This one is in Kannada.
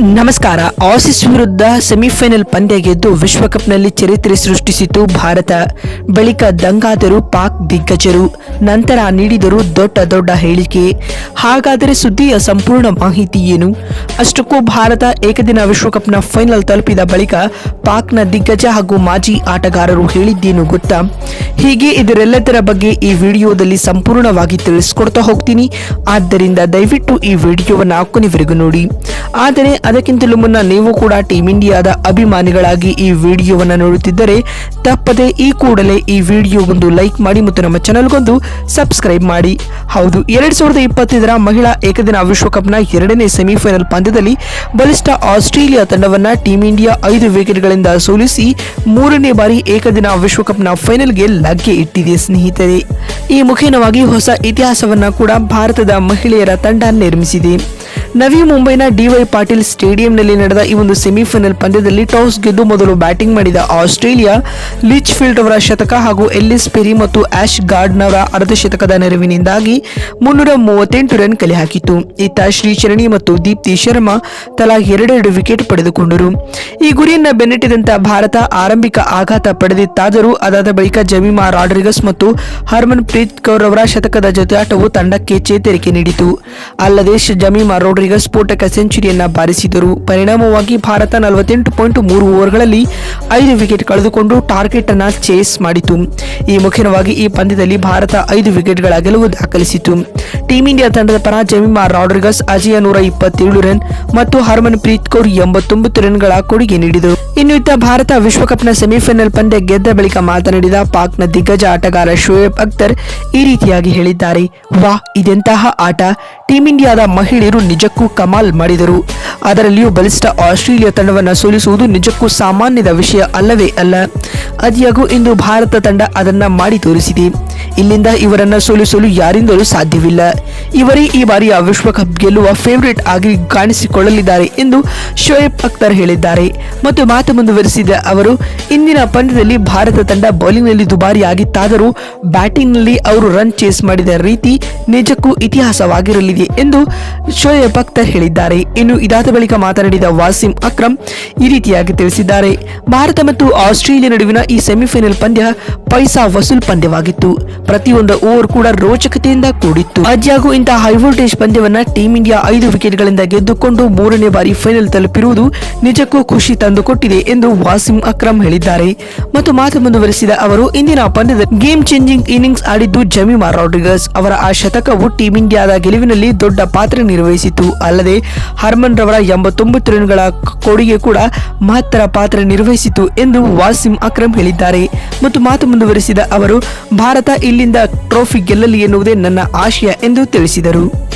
ನಮಸ್ಕಾರ. ಆಸೀಸ್ ವಿರುದ್ಧ ಸೆಮಿಫೈನಲ್ ಪಂದ್ಯ ಗೆದ್ದು ವಿಶ್ವಕಪ್ನಲ್ಲಿ ಚರಿತ್ರೆ ಸೃಷ್ಟಿಸಿತು ಭಾರತ. ಬಳಿಕ ದಂಗಾದರು ಪಾಕ್ ದಿಗ್ಗಜರು. ನಂತರ ನೀಡಿದರು ದೊಡ್ಡ ದೊಡ್ಡ ಹೇಳಿಕೆ. ಹಾಗಾದರೆ ಸುದ್ದಿಯ ಸಂಪೂರ್ಣ ಮಾಹಿತಿ ಏನು? ಅಷ್ಟಕ್ಕೂ ಭಾರತ ಏಕದಿನ ವಿಶ್ವಕಪ್ನ ಫೈನಲ್ ತಲುಪಿದ ಬಳಿಕ ಪಾಕ್ನ ದಿಗ್ಗಜ ಹಾಗೂ ಮಾಜಿ ಆಟಗಾರರು ಹೇಳಿದ್ದೇನು ಗೊತ್ತಾ? ಹೀಗೆ ಇದರೆಲ್ಲದರ ಬಗ್ಗೆ ಈ ವಿಡಿಯೋದಲ್ಲಿ ಸಂಪೂರ್ಣವಾಗಿ ತಿಳಿಸ್ಕೊಡ್ತಾ ಹೋಗ್ತೀನಿ. ಆದ್ದರಿಂದ ದಯವಿಟ್ಟು ಈ ವಿಡಿಯೋವನ್ನು ಕೊನೆವರೆಗೂ ನೋಡಿ. ಆದರೆ ಅದಕ್ಕಿಂತಲೂ ಮುನ್ನ ನೀವು ಕೂಡ ಟೀಮ್ ಇಂಡಿಯಾದ ಅಭಿಮಾನಿಗಳಾಗಿ ಈ ವಿಡಿಯೋವನ್ನು ನೋಡುತ್ತಿದ್ದರೆ ತಪ್ಪದೆ ಈ ಕೂಡಲೇ ಈ ವಿಡಿಯೋ ಒಂದು ಲೈಕ್ ಮಾಡಿ ಮತ್ತು ನಮ್ಮ ಚಾನಲ್ಗೊಂದು ಸಬ್ಸ್ಕ್ರೈಬ್ ಮಾಡಿ. ಹೌದು, ಎರಡ್ ಸಾವಿರದ ಇಪ್ಪತ್ತೈದರ ಮಹಿಳಾ ಏಕದಿನ ವಿಶ್ವಕಪ್ನ ಎರಡನೇ ಸೆಮಿಫೈನಲ್ ಪಂದ್ಯದಲ್ಲಿ ಬಲಿಷ್ಠ ಆಸ್ಟ್ರೇಲಿಯಾ ತಂಡವನ್ನ ಟೀಮ್ ಇಂಡಿಯಾ ಐದು ವಿಕೆಟ್ಗಳಿಂದ ಸೋಲಿಸಿ ಮೂರನೇ ಬಾರಿ ಏಕದಿನ ವಿಶ್ವಕಪ್ನ ಫೈನಲ್ಗೆ ಲಗ್ಗೆ ಇಟ್ಟಿದೆ ಸ್ನೇಹಿತರೆ. ಈ ಮುಖೇನವಾಗಿ ಹೊಸ ಇತಿಹಾಸವನ್ನ ಕೂಡ ಭಾರತದ ಮಹಿಳೆಯರ ತಂಡ ನಿರ್ಮಿಸಿದೆ. ನವಿ ಮುಂಬೈನ ಡಿವೈ ಪಾಟೀಲ್ ಸ್ಟೇಡಿಯಂನಲ್ಲಿ ನಡೆದ ಈ ಒಂದು ಸೆಮಿಫೈನಲ್ ಪಂದ್ಯದಲ್ಲಿ ಟಾಸ್ ಗೆದ್ದು ಮೊದಲು ಬ್ಯಾಟಿಂಗ್ ಮಾಡಿದ ಆಸ್ಟ್ರೇಲಿಯಾ ಲಿಚ್ ಫೀಲ್ಡ್ ಅವರ ಶತಕ ಹಾಗೂ ಎಲ್ಲಿಸ್ ಪೆರಿ ಮತ್ತು ಆಶ್ ಗಾರ್ಡ್ನವರ ಅರ್ಧ ಶತಕದ ನೆರವಿನಿಂದಾಗಿ ಮುನ್ನೂರ ಮೂವತ್ತೆಂಟು ರನ್ ಕಲೆ ಹಾಕಿತು ಇತ್ತ ಶ್ರೀಚರಣಿ ಮತ್ತು ದೀಪ್ತಿ ಶರ್ಮಾ ತಲಾ ಎರಡೆರಡು ವಿಕೆಟ್ ಪಡೆದುಕೊಂಡರು. ಈ ಗುರಿಯನ್ನು ಬೆನ್ನಟ್ಟಿದಂತ ಭಾರತ ಆರಂಭಿಕ ಆಘಾತ ಪಡೆದಿತ್ತಾದರೂ ಅದಾದ ಬಳಿಕ ಜಮೀಮಾ ರಾಡ್ರಿಗಸ್ ಮತ್ತು ಹರ್ಮನ್ ಪ್ರೀತ್ ಕೌರ್ ಅವರ ಶತಕದ ಜೊತೆ ಆಟವು ತಂಡಕ್ಕೆ ಚೇತರಿಕೆ ನೀಡಿತು. ಅಲ್ಲದೆ ಜಮೀಮಾ ಜಮೀಮಾ ರೋಡ್ರಿಗಸ್ ಸ್ಫೋಟಕ ಸೆಂಚುರಿಯನ್ನ ಬಾರಿಸಿದರು. ಪರಿಣಾಮವಾಗಿ ಭಾರತ ನಲವತ್ತೆಂಟು ಪಾಯಿಂಟ್ ಮೂರು ಓವರ್ಗಳಲ್ಲಿ ಐದು ವಿಕೆಟ್ ಕಳೆದುಕೊಂಡು ಟಾರ್ಗೆಟ್ ಅನ್ನ ಚೇಸ್ ಮಾಡಿತು. ಈ ಮುಖ್ಯವಾಗಿ ಈ ಪಂದ್ಯದಲ್ಲಿ ಭಾರತ ಐದು ವಿಕೆಟ್ಗಳ ಗೆಲುವು ದಾಖಲಿಸಿತು. ಟೀಂ ಇಂಡಿಯಾ ತಂಡದ ಪರ ಜಮಿಮಾ ರಾಡ್ರಿಗಸ್, ಅಜಯ ನೂರ ಇಪ್ಪತ್ತೇಳು ರನ್ ಮತ್ತು ಹರ್ಮನ್ ಪ್ರೀತ್ ಕೌರ್ ಎಂಬತ್ತೊಂಬತ್ತು ರನ್ಗಳ ಕೊಡುಗೆ ನೀಡಿದರು. ಇನ್ನು ಇತ್ತ ಭಾರತ ವಿಶ್ವಕಪ್ನ ಸೆಮಿಫೈನಲ್ ಪಂದ್ಯ ಗೆದ್ದ ಬಳಿಕ ಮಾತನಾಡಿದ ಪಾಕ್ನ ದಿಗ್ಗಜ ಆಟಗಾರ ಶೋಯಬ್ ಅಖ್ತರ್ ಈ ರೀತಿಯಾಗಿ ಹೇಳಿದ್ದಾರೆ. ವಾ ಇದೆಂತಹ ಆಟ. ಟೀಂ ಇಂಡಿಯಾದ ಮಹಿಳೆಯರು ನಿಜಕ್ಕೂ ಕಮಾಲ್ ಮಾಡಿದರು. ಅದರಲ್ಲಿಯೂ ಬಲಿಷ್ಠ ಆಸ್ಟ್ರೇಲಿಯಾ ತಂಡವನ್ನು ಸೋಲಿಸುವುದು ನಿಜಕ್ಕೂ ಸಾಮಾನ್ಯದ ವಿಷಯ ಅಲ್ಲವೇ ಅಲ್ಲ. ಅದಿಯಾಗೂ ಇಂದು ಭಾರತ ತಂಡ ಅದನ್ನ ಮಾಡಿ ತೋರಿಸಿದೆ. ಇಲ್ಲಿಂದ ಇವರನ್ನ ಸೋಲಿಸಲು ಯಾರಿಂದಲೂ ಸಾಧ್ಯವಿಲ್ಲ. ಇವರೇ ಈ ಬಾರಿಯ ವಿಶ್ವಕಪ್ ಗೆಲ್ಲುವ ಫೇವರೇಟ್ ಆಗಿ ಕಾಣಿಸಿಕೊಳ್ಳಲಿದ್ದಾರೆ ಎಂದು ಶೋಯಬ್ ಅಖ್ತರ್ ಹೇಳಿದ್ದಾರೆ. ಮತ್ತು ಮಾತು ಮುಂದುವರೆಸಿದ ಅವರು, ಇಂದಿನ ಪಂದ್ಯದಲ್ಲಿ ಭಾರತ ತಂಡ ಬೌಲಿಂಗ್ನಲ್ಲಿ ದುಬಾರಿ ಆಗಿತ್ತಾದರೂ ಬ್ಯಾಟಿಂಗ್ನಲ್ಲಿ ಅವರು ರನ್ ಚೇಸ್ ಮಾಡಿದ ರೀತಿ ನಿಜಕ್ಕೂ ಇತಿಹಾಸವಾಗಿರಲಿದೆ ಎಂದು ಶೋಯಬ್ ಅಖ್ತರ್ ಹೇಳಿದ್ದಾರೆ. ಇನ್ನು ಇದಾದ ಬಳಿಕ ಮಾತನಾಡಿದ ವಾಸಿಂ ಅಕ್ರಮ್ ಈ ರೀತಿಯಾಗಿ ತಿಳಿಸಿದ್ದಾರೆ. ಭಾರತ ಮತ್ತು ಆಸ್ಟ್ರೇಲಿಯಾ ನಡುವಿನ ಈ ಸೆಮಿಫೈನಲ್ ಪಂದ್ಯ ಪೈಸಾ ವಸೂಲ್ ಪಂದ್ಯವಾಗಿತ್ತು. ಪ್ರತಿಯೊಂದು ಓವರ್ ಕೂಡ ರೋಚಕತೆಯಿಂದ ಕೂಡಿತ್ತು. ಆದ್ಯಾಗೂ ಇಂತಹ ಹೈವೋಲ್ಟೇಜ್ ಪಂದ್ಯವನ್ನ ಟೀಂ ಇಂಡಿಯಾ ಐದು ವಿಕೆಟ್ಗಳಿಂದ ಗೆದ್ದುಕೊಂಡು ಮೂರನೇ ಬಾರಿ ಫೈನಲ್ ತಲುಪಿರುವುದು ನಿಜಕ್ಕೂ ಖುಷಿ ತಂದುಕೊಟ್ಟಿದೆ ಎಂದು ವಾಸಿಂ ಅಕ್ರಮ್ ಹೇಳಿದ್ದಾರೆ. ಮತ್ತು ಮಾತು ಮುಂದುವರೆಸಿದ ಅವರು, ಇಂದಿನ ಪಂದ್ಯದ ಗೇಮ್ ಚೇಂಜಿಂಗ್ ಇನ್ನಿಂಗ್ಸ್ ಆಡಿದ್ದು ಜಮೀಮಾ ರಾಡ್ರಿಗಸ್. ಅವರ ಆ ಶತಕವು ಟೀಂ ಇಂಡಿಯಾದ ಗೆಲುವಿನಲ್ಲಿ ದೊಡ್ಡ ಪಾತ್ರ ನಿರ್ವಹಿಸಿತು ಅಲ್ಲದೆ ಹರ್ಮನ್ ರವರ ಎಂಬತ್ತೊಂಬತ್ತು ರನ್ಗಳ ಕೊಡುಗೆ ಕೂಡ ಮಹತ್ತರ ಪಾತ್ರ ನಿರ್ವಹಿಸಿತು ಎಂದು ವಾಸಿಂ ಅಕ್ರಮ್ ಹೇಳಿದ್ದಾರೆ. ಮತ್ತು ಮಾತು ಮುಂದುವರಿಸಿದ ಅವರು, ಭಾರತ ಇಲ್ಲಿಂದ ಟ್ರೋಫಿ ಗೆಲ್ಲಲಿ ಎನ್ನುವುದೇ ನನ್ನ ಆಶಯ ಎಂದು ತಿಳಿಸಿದರು.